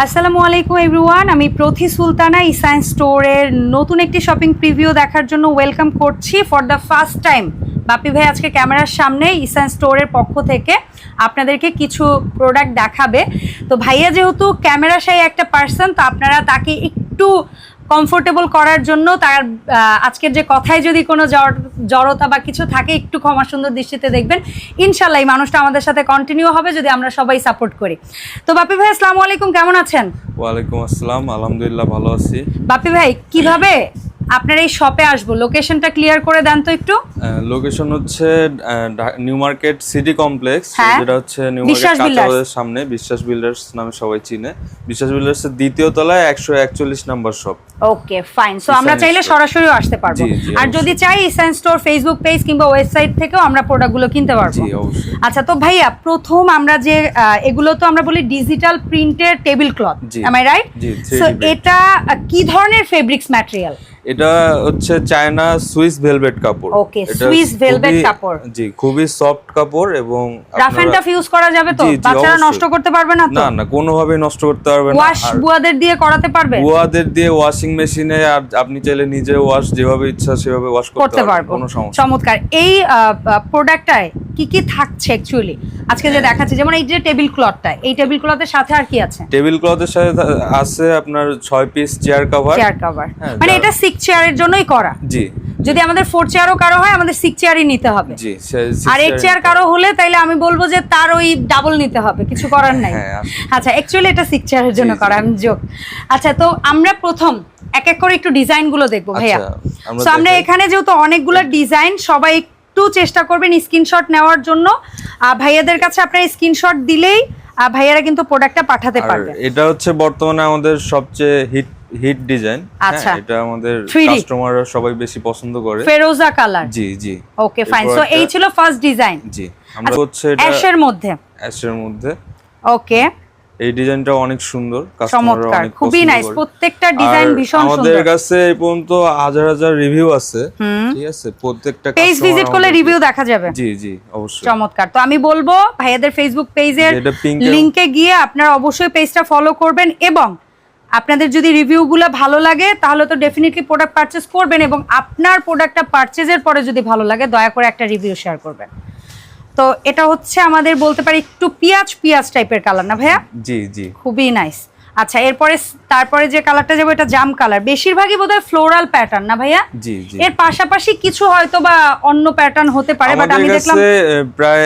আসসালামু আলাইকুম এভরিওয়ান আমি প্রথি সুলতানা ইসাইন স্টোরের নতুন একটি শপিং প্রিভিউ দেখার জন্য ওয়েলকাম করছি for the first time Bapi ভাই আজকে ক্যামেরার সামনে ইসায়েন্স স্টোরের পক্ষ থেকে আপনাদেরকে কিছু প্রোডাক্ট দেখাবে। তো ভাইয়া যেহেতু ক্যামেরা সেই একটা পার্সন তো আপনারা তাকে একটু কমফোর্টেবল করার জন্য তার আজকের যে কথায় যদি কোনো জড়- জড়তা বা কিছু থাকে একটু ক্ষমা সুন্দর দৃষ্টিতে দেখবেন। ইনশাল্লাহ এই মানুষটা আমাদের সাথে কন্টিনিউ হবে যদি আমরা সবাই সাপোর্ট করি। তো বাপি ভাই আসসালামু আলাইকুম কেমন আছেন? ওয়ালাইকুম আসসালাম আলহামদুলিল্লাহ ভালো আছি। বাপি ভাই কীভাবে আপনার এই শপে আসব। লোকেশনটা ক্লিয়ার করে দেন তো একটু। লোকেশন হচ্ছে নিউ মার্কেট সিটি কমপ্লেক্স। যেটা হচ্ছে নিউ মার্কেট। কাঁচাবাজারের সামনে বিশ্বাস বিল্ডার্স নামে সবাই চিনে। বিশ্বাস বিল্ডার্স এর দ্বিতীয় তলায় একশো একচল্লিশ number shop okay fine so আমরা চাইলে সরাসরি আসতে পারব। আর যদি চাই ইসান স্টোর ফেসবুক পেজ কিংবা ওয়েবসাইট থেকেও আমরা প্রোডাক্টগুলো কিনতে পারব। জি অবশ্যই। আচ্ছা তো ভাইয়া প্রথম আমরা যে এগুলো তো আমরা বলি ডিজিটাল প্রিন্টের table cloth. Am I right so এটা কি ধরনের ফেব্রিক্স ম্যাটেরিয়াল এটা হচ্ছে চায়না সুইস ভেলভেট কাপড়। Swiss velvet খুবই- কাপড়। জি খুবই সফট কাপড় এবং রাফ এন্ড টাফ ইউজ করা যাবে তো? বাচ্চারা নষ্ট করতে পারবে না তো? না না কোনোভাবেই নষ্ট করতে পারবে না। ওয়াশ বুয়াদের দিয়ে করাতে পারবে? বুয়াদের দিয়ে ওয়াশিং মেশিনে আর আপনি চাইলে নিজে ওয়াশ যেভাবে ইচ্ছা সেভাবে ওয়াশ করতে করতে পারবেন কোনো সমস্যা চমৎকার। এই প্রোডাক্টটায় কি কি থাকছে অ্যাকচুয়ালি আজকে। যে দেখাচ্ছি যেমন এই যে টেবিল ক্লথটা এই টেবিল ক্লথের সাথে আর কি আছে? টেবিল ক্লথের সাথে আছে আপনার ছয় piece chair cover chair cover মানে এটা সিক্স চেয়ারের জন্যই করা। জি। যদি আমাদের ফোর চেয়ারও কারও হয় আমাদের সিক্স চেয়ারই নিতে হবে। জি আর এইট চেয়ার কারও হলে তাইলে আমি বলব যে তার ওই ডাবল নিতে হবে কিছু করার নাই। হ্যাঁ, আচ্ছা অ্যাকচুয়ালি এটা সিক্স চেয়ারের জন্য। করা আমি যোগ আচ্ছা তো আমরা প্রথম এক এক করে একটু ডিজাইনগুলো দেখব ভাইয়া। আচ্ছা, আমরা তো আমরা। এখানে যেহেতু অনেকগুলো ডিজাইন সবাই একটু চেষ্টা করবেন স্ক্রিনশট নেওয়ার জন্য। ভাইয়াদের কাছে আপনার স্ক্রিনশট দিলেই ভাইয়ারা কিন্তু প্রোডাক্টটা পাঠাতে পারবে। এটা হচ্ছে বর্তমানে আমাদের সবচেয়ে হিট হিট ডিজাইন আচ্ছা। এটা আমাদের 3D কাস্টমাররা সবাই বেশি পছন্দ করে। ফেরোজা কালার জি জি। ওকে ফাইন সো এই ছিল ফার্স্ট ডিজাইন জি আমরা হচ্ছে এটা অ্যাশের মধ্যে। অ্যাশের মধ্যে। ওকে এই ডিজাইনটা অনেক সুন্দর চমৎকার খুবই নাইস প্রত্যেকটা ডিজাইন ভীষণ আমাদের কাছে এই পর্যন্ত হাজার হাজার রিভিউ আছে ঠিক আছে? প্রত্যেকটা পেজ ভিজিট করলে রিভিউ দেখা যাবে। জি জি অবশ্যই। চমৎকার। তো আমি বলব ভাইয়াদের ফেসবুক পেজের লিংকে গিয়ে আপনারা অবশ্যই পেজটা ফলো করবেন এবং আপনাদের যদি রিভিউগুলো ভালো লাগে তাহলে তো ডেফিনেটলি প্রোডাক্ট পারচেজ করবেন এবং আপনার প্রোডাক্টটা পারচেজের পরে যদি ভালো লাগে দয়া করে একটা রিভিউ শেয়ার করবেন। তো এটা হচ্ছে আমাদের বলতে পারি একটু পিঁয়াজ পিঁয়াজ টাইপের কালার না ভাইয়া? জি জি। খুবই নাইস আচ্ছা এরপরে তারপরে যে কালারটা যাব এটা জাম কালার বেশিরভাগই বোধহয় ফ্লোরাল প্যাটার্ন না ভাইয়া? জি জি। এর পাশাপাশি কিছু হয়তো বা অন্য প্যাটার্ন হতে পারে বাট আমি দেখলাম প্রায়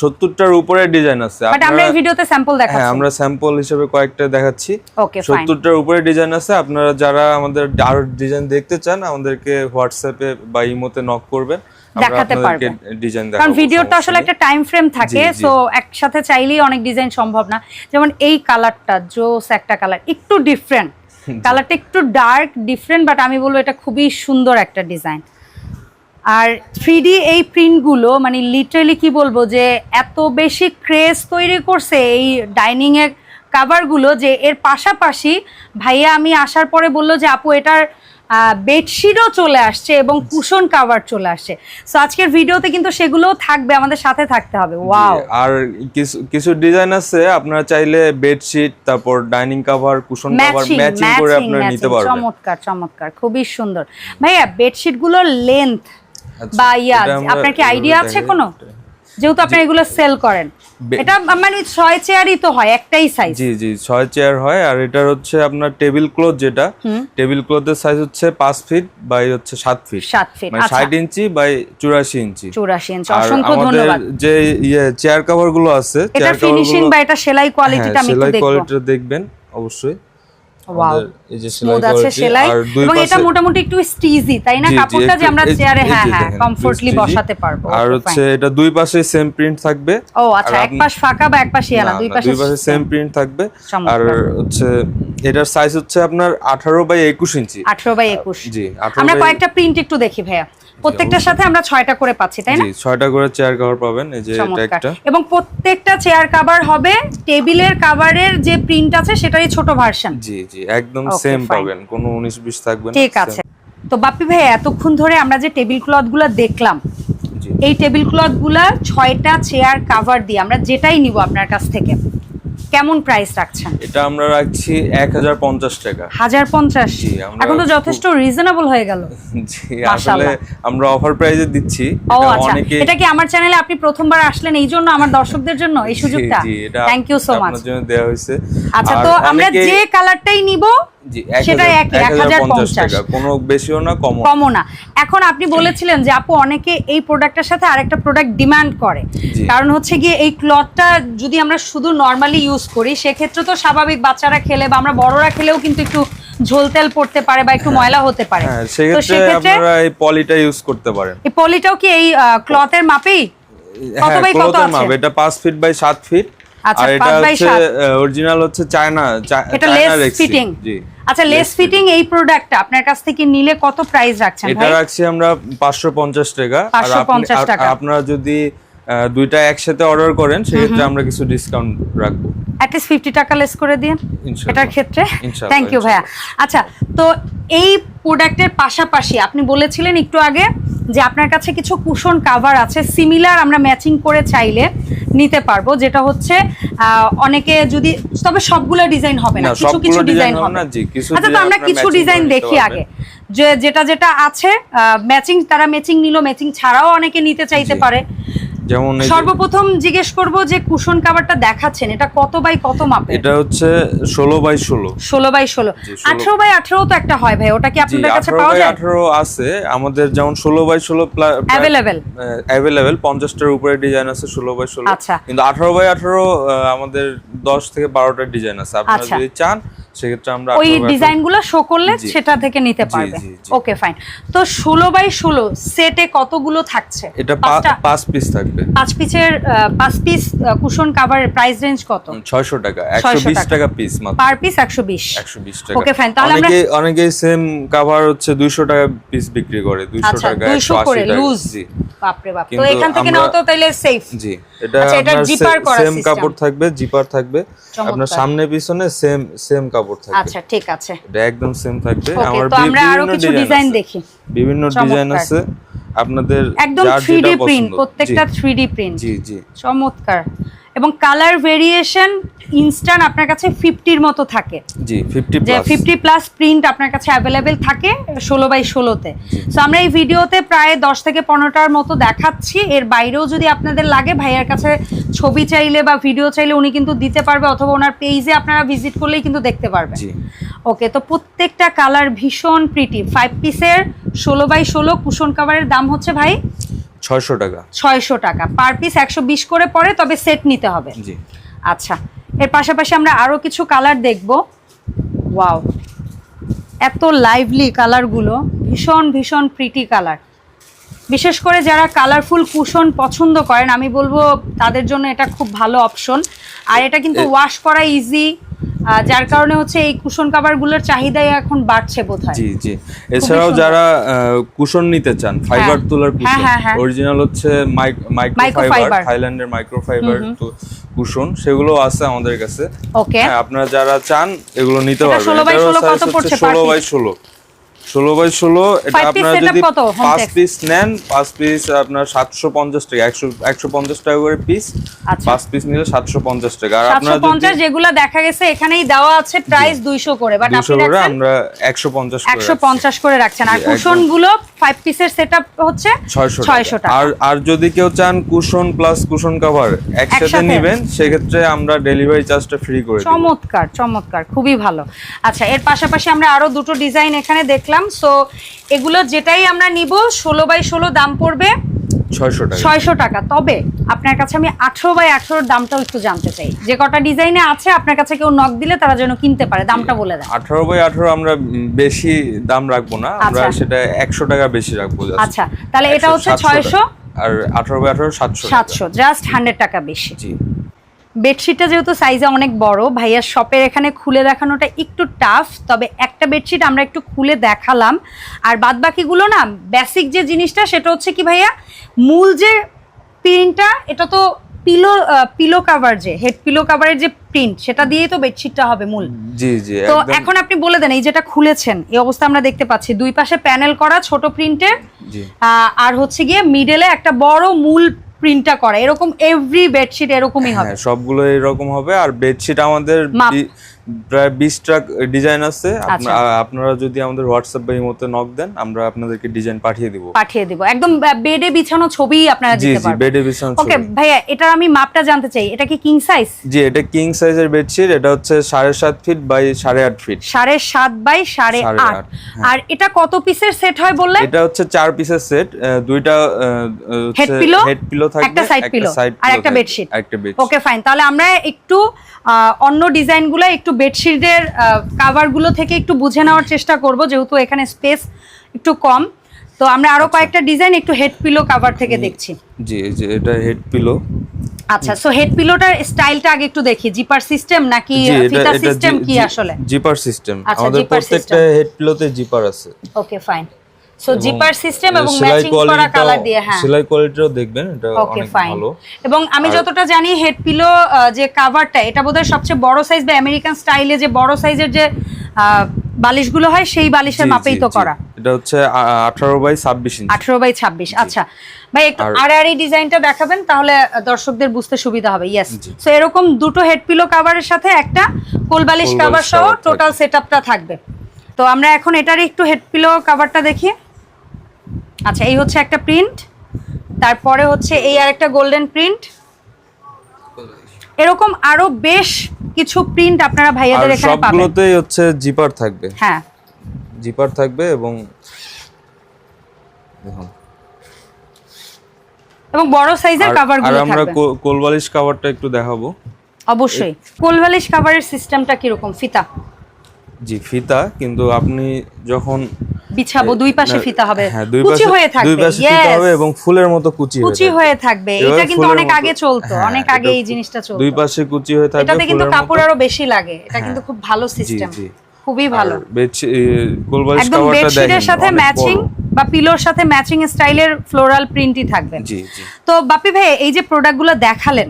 সত্তরটার উপরে ডিজাইন আছে। বাট আমরা এই ভিডিওতে স্যাম্পল দেখাচ্ছি। হ্যাঁ আমরা স্যাম্পল হিসেবে কয়েকটা দেখাচ্ছি। ওকে ফাইন সত্তরটার উপরে ডিজাইন আছে। আপনারা যারা আমাদের আরও ডিজাইন দেখতে চান আমাদেরকে হোয়াটসঅ্যাপে বা ইমোতে নক করবেন। দেখাতে পারবেন। ডিজাইন কারণ ভিডিওটা আসলে একটা টাইম ফ্রেম থাকে। সো একসাথে চাইলেই অনেক ডিজাইন সম্ভব না। যেমন এই কালারটা জোস একটা কালার একটু ডিফারেন্ট কালারটা একটু ডার্ক ডিফারেন্ট বাট আমি বলব এটা খুবই সুন্দর একটা ডিজাইন আর থ্রি এই প্রিন্টগুলো মানে লিটারেলি কি বলব যে এত বেশি ক্রেজ তৈরি করছে এই ডাইনিং এর কাভারগুলো যে এর পাশাপাশি ভাইয়া আমি আসার পরে বলল যে আপু এটার বেডশিটও চলে আসছে এবং কুশন কাভার চলে আসছে। সো আজকের ভিডিওতে কিন্তু সেগুলোও থাকবে আমাদের সাথে থাকতে হবে। ওয়াও আর কিছু কিছু ডিজাইন আছে আপনারা চাইলে বেডশিট তারপর dining cover cushion cover matching করে আপনারা নিতে পারবেন। চমৎকার চমৎকার খুবই সুন্দর। ভাইয়া বেডশিটগুলোর লেন্থ আচ্ছা, বা ইয়া আপনার কি আইডিয়া আছে কোনো যেহেতু আপনি এগুলো সেল করেন। এটা মানে ছয় চেয়ারই তো হয় একটাই সাইজ জি জি ছয় চেয়ার হয় আর এটার হচ্ছে আপনার টেবিল ক্লথ যেটা টেবিল ক্লথের সাইজ হচ্ছে পাঁচ ফিট বাই হচ্ছে সাত ফিট সাত ফিট মানে আচ্ছা। ষাট ইঞ্চি বাই চুরাশি ইঞ্চি। চুরাশি ইঞ্চ অসংখ্য ধন্যবাদ। যে ইয়ে চেয়ার কভারগুলো আছে এটা ফিনিশিং বা এটা সেলাই কোয়ালিটিটা আমি একটু সেলাই দেখব। কোয়ালিটিটা দেখবেন অবশ্যই। ওয়াও এই যে সেলাই আছে সেলাই। এবং এটা মোটামুটি একটু স্টিজি তাই না কাপড়টা যে আমরা চেয়ারে হ্যাঁ হ্যাঁ কমফোর্টলি বসাতে পারব। আর হচ্ছে এটা দুই পাশে সেম প্রিন্ট থাকবে। ও আচ্ছা এক পাশ ফাঁকা বা এক পাশ ইয়ানা দুই পাশে দুই পাশে সেম প্রিন্ট থাকবে। আর হচ্ছে এটার সাইজ হচ্ছে আপনার আঠারো বাই একুশ ইঞ্চি। আঠারো বাই একুশ। জি আমরা কয়েকটা প্রিন্ট একটু দেখি ভাইয়া। প্রত্যেকটার সাথে আমরা ছয়টা করে পাচ্ছি তাই না? জি ছয়টা করে চেয়ার কভার পাবেন এই যে এটা একটা। এবং প্রত্যেকটা চেয়ার কাভার হবে টেবিলের কাভারের যে প্রিন্ট আছে সেটারই ছোট ভার্সন জি জি একদম সেম পাবেন কোনো উনিশ বিশ থাকবে না ঠিক আছে। তো বাপ্পি ভাই এতক্ষণ ধরে আমরা যে টেবিল ক্লথগুলো দেখলাম এই টেবিল ক্লথগুলা ছয়টা চেয়ার কাভার দিয়ে আমরা যেটাই নিব আপনার কাছ থেকে। কেমন প্রাইস রাখছেন? এটা আমরা রাখছি এক হাজার পঞ্চাশ টাকা। হাজার পঞ্চাশ? জি, এখন তো যথেষ্ট রিজনেবল হয়ে গেল। জি আসলে আমরা অফার প্রাইজে দিচ্ছি। ও আচ্ছা। অনেকে এটা কি আমার চ্যানেলে আপনি প্রথমবার আসলেন এই জন্য আমার দর্শকদের জন্য এই সুযোগটা? থ্যাংক ইউ সো মাচ আপনার জন্য দেওয়া হয়েছে। আচ্ছা তো আমরা যে কালারটাই নিব জি সেটাই একই, 1050 1050 কোনো বেশিও না কমও কমও না। এখন আপনি বলেছিলেন যে আপু অনেকে এই প্রোডাক্টের সাথে আরেকটা প্রোডাক্ট ডিমান্ড করে। কারণ হচ্ছে গিয়ে এই ক্লথটা যদি আমরা শুধু নর্মালি ইউজ করি সেক্ষেত্রে তো স্বাভাবিক বাচ্চারা খেলে বা আমরা বড়রা খেলেও কিন্তু একটু ঝোল তেল পড়তে পারে বা একটু ময়লা হতে পারে। হ্যাঁ তো সেক্ষেত্রে সেক্ষেত্রে আপনারা এই পলিটা ইউজ করতে পারেন। এই পলিটাও কি এই ক্লথের মাপেই? কত হ্যাঁ বাই কত আছে? এটা 5 ফিট বাই 7 ফিট আর এটা হচ্ছে। অরিজিনাল হচ্ছে চায়না এটা লেস ফিটিং জি। আচ্ছা লেস ফিটিং এই প্রোডাক্টটা আপনার কাছ থেকে নিলে কত প্রাইস রাখছেন এটা রাখছি আমরা 550 টাকা। আর আপনি 550 আর- টাকা। আপনারা যদি দুইটা একসাথে অর্ডার করেন সেক্ষেত্রে আমরা কিছু ডিসকাউন্ট রাখব। অ্যাটলিস্ট ফিফটি টাকা লেস করে দিন। এটার ক্ষেত্রে। থ্যাংক ইউ ভাইয়া। আচ্ছা তো এই প্রোডাক্টের পাশাপাশি আপনি বলেছিলেন একটু আগে যে আপনার কাছে কিছু কুশন কাভার আছে সিমিলার আমরা ম্যাচিং করে চাইলে নিতে পারব যেটা হচ্ছে আহ, অনেকে যদি তবে সবগুলো ডিজাইন হবে না কিছু কিছু ডিজাইন হবে। আচ্ছা তো আমরা কিছু ডিজাইন দেখি আগে। যে যেটা যেটা আছে ম্যাচিং তারা ম্যাচিং নিল ম্যাচিং ছাড়াও অনেকে নিতে চাইতে পারে। যেমন সর্বপ্রথম জিজ্ঞেস করব যে কুশন কাভারটা দেখাচ্ছেন এটা কত বাই কত মাপের? এটা হচ্ছে 16 বাই 16 ষোলো বাই ষোলো। জি, 16 আঠারো বাই আঠারো তো একটা হয় ভাই ওটা কি আপনাদের কাছে পাওয়া যায়? 18 আছে আমাদের যেমন 16 বাই 16 অ্যাভেলেবেল অ্যাভেলেবেল পঞ্চাশটার উপরে ডিজাইন আছে ষোলো বাই ষোলো। আচ্ছা। কিন্তু আঠারো বাই আঠারো আমাদের দশ থেকে বারোটা ডিজাইন আছে। আপনারা আচ্ছা। যদি চান সেক্ষেত্রে আমরা ওই 18 by 18 ডিজাইনগুলো শো করলে সেটা থেকে নিতে পারবে। ওকে ফাইন তো ষোলো বাই ষোলো সেটে কতগুলো থাকছে? এটা পাঁচ পিস থাকবে। পাঁচ পিসের পাঁচ পিস কুশন প্রাইস রেঞ্জ কত? ছয়শো টাকা একশো বিশ টাকা। টাকা পিস মাত্র। পার পিস একশো বিশ। একশো বিশ টাকা। Okay, fine. তাহলে আমরা- অনেকে সেম কাভার হচ্ছে দুইশো টাকা পিস বিক্রি করে দুইশো আচ্ছা টাকা করে লুজ জি। বাপরে বাপ। তো এখান থেকে নাও তো তাইলে সেফ জি এটা আচ্ছা, এটার করা সেম কাপড় থাকবে জিপার থাকবে। আপনার সামনে পিছনে সেম সেম কাপড় থাকবে। আচ্ছা ঠিক আছে। এটা একদম সেম থাকবে। আমার তো আমরা আরও কিছু ডিজাইন দেখি। বিভিন্ন ডিজাইন আছে। আপনাদের একদম যার থ্রি যেটা ডি প্রিন্ট প্রত্যেকটা 3D প্রিন্ট জি জি। চমৎকার। এবং কালার ভেরিয়েশন ইনস্ট্যান্ট আপনার কাছে ফিফটির মতো থাকে। জি ফিফটি যে প্লাস ফিফটি প্লাস প্রিন্ট আপনার কাছে অ্যাভেলেবেল থাকে ষোলো বাই ষোলোতে। সো আমরা এই ভিডিওতে প্রায় দশ থেকে পনেরোটার মতো দেখাচ্ছি। এর বাইরেও যদি আপনাদের লাগে ভাইয়ার কাছে ছবি চাইলে বা ভিডিও চাইলে উনি কিন্তু দিতে পারবে অথবা ওনার পেজে আপনারা ভিজিট করলেই কিন্তু দেখতে পারবেন। ওকে তো প্রত্যেকটা কালার ভীষণ প্রিটি ফাইভ পিসের ষোলো বাই ষোলো কুশন কাভারের দাম হচ্ছে ভাই ছয়শো টাকা। ছয়শো টাকা। পার পিস একশো বিশ করে পড়ে তবে সেট নিতে হবে। জি। আচ্ছা। এর পাশাপাশি আমরা আরও কিছু কালার দেখব। ওয়াও এত লাইভলি কালারগুলো ভীষণ ভীষণ প্রিটি কালার বিশেষ করে যারা কালারফুল কুশন পছন্দ করেন আমি বলব তাদের জন্য এটা খুব ভালো অপশন আর এটা কিন্তু ওয়াশ করা ইজি যার কারণে হচ্ছে এই কুশন কাভারগুলোর চাহিদাই এখন বাড়ছে বোধহয়। জি জি। এছাড়াও। যারা কুশন নিতে চান ফাইবার তুলার হ্যাঁ, কুশন হ্যাঁ, হ্যাঁ। অরিজিনাল হচ্ছে মাইক্রোফাইবার থাইল্যান্ডের মাইক্রোফাইবার তো কুশন সেগুলো আছে আমাদের কাছে। ওকে হ্যাঁ আপনারা যারা চান এগুলো নিতে পারবেন। 16 বাই 16 কত পড়ছে per ষোলো piece? বাই ষোলো। ষোলো বাই ষোলো এটা আপনারা যদি পাঁচ পিস নেন পাঁচ পিস আপনার সাতশো পঞ্চাশ টাকা একশো একশো পঞ্চাশ টাকা করে পিস আচ্ছা। পাঁচ পিস নিলে সাতশো পঞ্চাশ টাকা। আর আপনারা পঞ্চাশ যেগুলো দেখা গেছে এখানেই দেওয়া আছে প্রাইস দুইশো করে বাট দুশো করে আমরা একশো পঞ্চাশ একশো পঞ্চাশ করে রাখছেন। আর কুশনগুলো ফাইভ পিসের সেট হচ্ছে ছয়শো ছয়শো আর আর যদি কেউ চান কুশন প্লাস কুশন কভার একসাথে একসাথে? নেবেন সেক্ষেত্রে আমরা ডেলিভারি চার্জটা ফ্রি করে চমৎকার চমৎকার খুবই ভালো। আচ্ছা এর পাশাপাশি আমরা আরও দুটো ডিজাইন এখানে দেখলাম। সো এগুলো যেটাই আমরা নিব ষোলো বাই ষোলো দাম পড়বে ছয়শো টাকা। তবে আপনার কাছে আমি আঠারো বাই আঠারোর দামটাও একটু জানতে চাই। যে কটা ডিজাইনে আছে আপনার কাছে কেউ নক দিলে তারা যেন কিনতে পারে দামটা বলে দেন। আঠারো বাই আঠারো আমরা বেশি দাম রাখব না আমরা আচ্ছা। সেটা একশো টাকা বেশি রাখব আচ্ছা তাহলে এটা হচ্ছে ছয়শো। আর আঠারো বাই আঠারো সাতশো সাতশো জাস্ট হান্ড্রেড টাকা বেশি। জি। বেডশিটটা যেহেতু সাইজে অনেক বড় ভাইয়ার শপের এখানে খুলে দেখানোটা একটু টাফ তবে একটা বেডশিট আমরা একটু খুলে দেখালাম। আর বাদ বাকিগুলো না বেসিক যে জিনিসটা সেটা হচ্ছে কি ভাইয়া মূল যে প্রিন্টটা এটা তো পিলো পিলো কাভার যে হেড পিলো কাভারের যে প্রিন্ট সেটা দিয়েই তো বেডশিটটা হবে মূল। জি জি তো এখন আপনি বলে দেন এই যেটা খুলেছেন এই অবস্থা আমরা দেখতে পাচ্ছি। দুই পাশে প্যানেল করা ছোট প্রিন্টের জি। আর হচ্ছে গিয়ে মিডলে একটা বড় মূল প্রিন্টটা করা। এরকম এভরি বেডশিট এরকমই হবে। হ্যাঁ সবগুলো এরকম হবে। আর বেডশিট আমাদের প্রায় বিশটা ডিজাইন আছে। আচ্ছা। আপনারা যদি আমাদের হোয়াটসঅ্যাপ বা ইমোতে নক দেন আমরা আপনাদেরকে ডিজাইন পাঠিয়ে দিব। পাঠিয়ে দিব। একদম বেডে বিছানো ছবি আপনারা দিতে জি পারবেন। বেডে বিছানো ওকে ভাইয়া এটা আমি মাপটা জানতে চাই। এটা কি কিং সাইজ জি এটা কিং সাইজের বেডশিট এটা হচ্ছে সাড়ে সাত ফিট বাই সাড়ে আট ফিট সাড়ে সাত বাই সাড়ে সাড়ে আট। আট, আর এটা কত পিসের সেট হয় বললেন? এটা হচ্ছে চার পিসের সেট দুইটা Head pillow, হেড পিলো থাকবে একটা pillow, side আর একটা bedsheet। একটা বেডশিট ওকে ফাইন তাহলে আমরা একটু অন্য ডিজাইনগুলো একটু বেডশিটের কাভারগুলো থেকে একটু বুঝে নেওয়ার চেষ্টা করব যেহেতু এখানে স্পেস একটু কম। তো আমরা আরও কয়েকটা ডিজাইন একটু হেড পিলো কাভার থেকে দেখছি। জি জি এটা হেড পিলো আচ্ছা সো হেড পিলোটার স্টাইলটা আগে একটু দেখি। জিপার সিস্টেম নাকি ফিতা সিস্টেম কি আসলে? জিপার সিস্টেম আচ্ছা, আমাদের zipper প্রত্যেকটা হেড পিলোতে জিপার আছে। Okay fine so zipper system এবং ম্যাচিং করা কালার দিয়ে হ্যাঁ। সেলাই কোয়ালিটিও দেখবেন এটা অনেক ভালো। এবং আমি যতটা জানি হেড পিলো যে কাভারটা এটা বোধহয় সবচেয়ে বড় সাইজ বা আমেরিকান স্টাইলে যে বড় সাইজের যে বালিশগুলো হয় সেই বালিশের মাপেই তো করা। এটা হচ্ছে আঠারো বাই ছাব্বিশ ইঞ্চি। আঠারো বাই ছাব্বিশ আচ্ছা। ভাই একটু আর- আর এই ডিজাইনটা দেখাবেন তাহলে দর্শকদের বুঝতে সুবিধা হবে ইয়েস। সো এরকম দুটো হেড পিলো কাভারের সাথে একটা কোল বালিশ কাভার সহ টোটাল সেটআপটা থাকবে। তো আমরা এখন এটার একটু হেড পিলো কাভারটা দেখি। আচ্ছা এই হচ্ছে একটা প্রিন্ট তারপরে হচ্ছে এই আরেকটা গোল্ডেন প্রিন্ট এরকম আরও বেশ কিছু প্রিন্ট আপনারা আর ভাইয়াদের এখানে পাবেন। সবগুলোতেই হচ্ছে জিপার থাকবে। হ্যাঁ। জিপার থাকবে এবং দেখুন। এবং বড় সাইজের আর- কাভার আরগুলো আমরা থাকবে। কো- কোলবালিশ কাভারটা একটু দেখাবো। অবশ্যই। কোলবালিশ কাভারের সিস্টেমটা কীরকম? ফিতা। জি ফিতা। কিন্তু আপনি যখন বিছাবো দুই পাশে ফিতা হবে। হ্যাঁ কুচি হয়ে দুই পাশে ফিতা হবে এবং ফুলের মতো কুচি হয়ে কুচি থাকবে। হয়ে থাকবে। এটা কিন্তু অনেক আগে চলতো হ্যাঁ, অনেক আগে এই জিনিসটা চলতো। দুই পাশে কুচি হয়ে থাকবে এটাতে কিন্তু কাপড় আরও বেশি লাগে এটা কিন্তু খুব ভালো সিস্টেম খুবই ভালো। এ, একদম বেডশিটের সাথে ম্যাচিং বা পিলোর সাথে ম্যাচিং স্টাইলের ফ্লোরাল প্রিন্টই থাকবে। তো বাপি ভাই এই যে প্রোডাক্টগুলো দেখালেন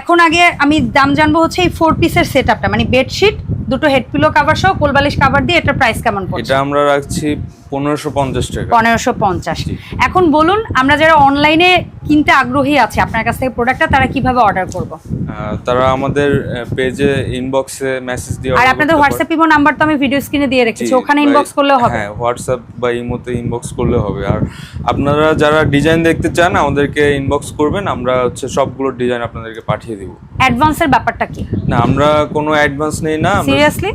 এখন আগে আমি দাম জানব হচ্ছে এই ফোর পিসের সেট আপটা মানে বেডশিট দুটো হেড পিলো কাভার সহ কোলবালিশ কাভার দিয়ে এটার প্রাইস কেমন পড়ছে? এটা আমরা রাখছি পনেরোশো পঞ্চাশ এখন বলুন আমরা যারা অনলাইনে কিনতে আগ্রহী আছে আপনার কাছ থেকে প্রোডাক্টটা তারা কীভাবে অর্ডার করব? তারা আমাদের পেজে ইনবক্সে মেসেজ দিয়ে আর আপনাদের হোয়াটসঅ্যাপ ইমো নাম্বার তো আমি ভিডিও স্ক্রিনে দিয়ে রেখেছি ওখানে ইনবক্স করলেও হবে। হ্যাঁ হোয়াটসঅ্যাপ বা ইমোতে ইনবক্স করলে হবে। আর আপনারা যারা ডিজাইন দেখতে চান আমাদেরকে ইনবক্স করবেন আমরা হচ্ছে সবগুলো ডিজাইন আপনাদেরকে পাঠিয়ে দিব। অ্যাডভান্সের ব্যাপারটা কি? না আমরা কোনো অ্যাডভান্স নেই না সিরিয়াসলি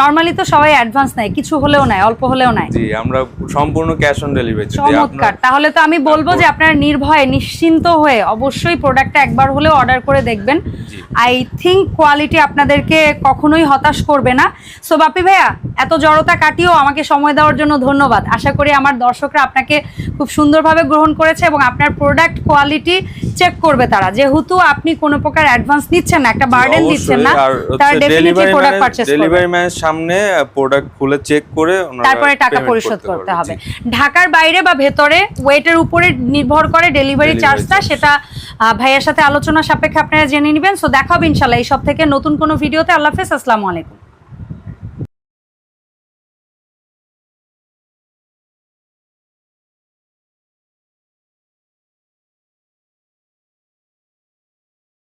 নর্মালি তো সবাই অ্যাডভান্স নেয় কিছু হলেও নেয় অল্প হলেও নেয়। জি আমরা সম্পূর্ণ ক্যাশ অন ডেলিভারি চমৎকার। তাহলে তো আমি বলব যে আপনারা নির্ভয়ে নিশ্চিন্ত হয়ে অবশ্যই প্রোডাক্টটা একবার হলেও অর্ডার করে দেখবেন। আই থিঙ্ক কোয়ালিটি আপনাদেরকে কখনোই হতাশ করবে না। সো বাপি ভাইয়া এত জড়তা কাটিয়েও আমাকে সময় দেওয়ার জন্য ধন্যবাদ। আশা করি আমার দর্শকরা আপনাকে খুব সুন্দরভাবে গ্রহণ করেছে এবং আপনার প্রোডাক্ট কোয়ালিটি চেক করবে তারা। যেহেতু আপনি কোনো প্রকার অ্যাডভান্স নিচ্ছেন না একটা বার্ডেন দিচ্ছেন না তারা ডেফিনেটলি প্রোডাক্ট পারচেজ করবে। ডেলিভারি সামনে প্রোডাক্ট খুলে চেক করে তারপরে টাকা পরিশোধ করতে হবে। ঢাকার বাইরে বা ভেতরে ওয়েটের উপরে নির্ভর করে ডেলিভারি চার্জটা সেটা আহ, ভাইয়ের সাথে আলোচনা সাপেক্ষে আপনারা জেনে নেবেন। সো দেখাবো ইনশাল্লাহ। এই সব থেকে নতুন কোনো ভিডিওতে আল্লাহ হাফেজ। আসসালামু আলাইকুম।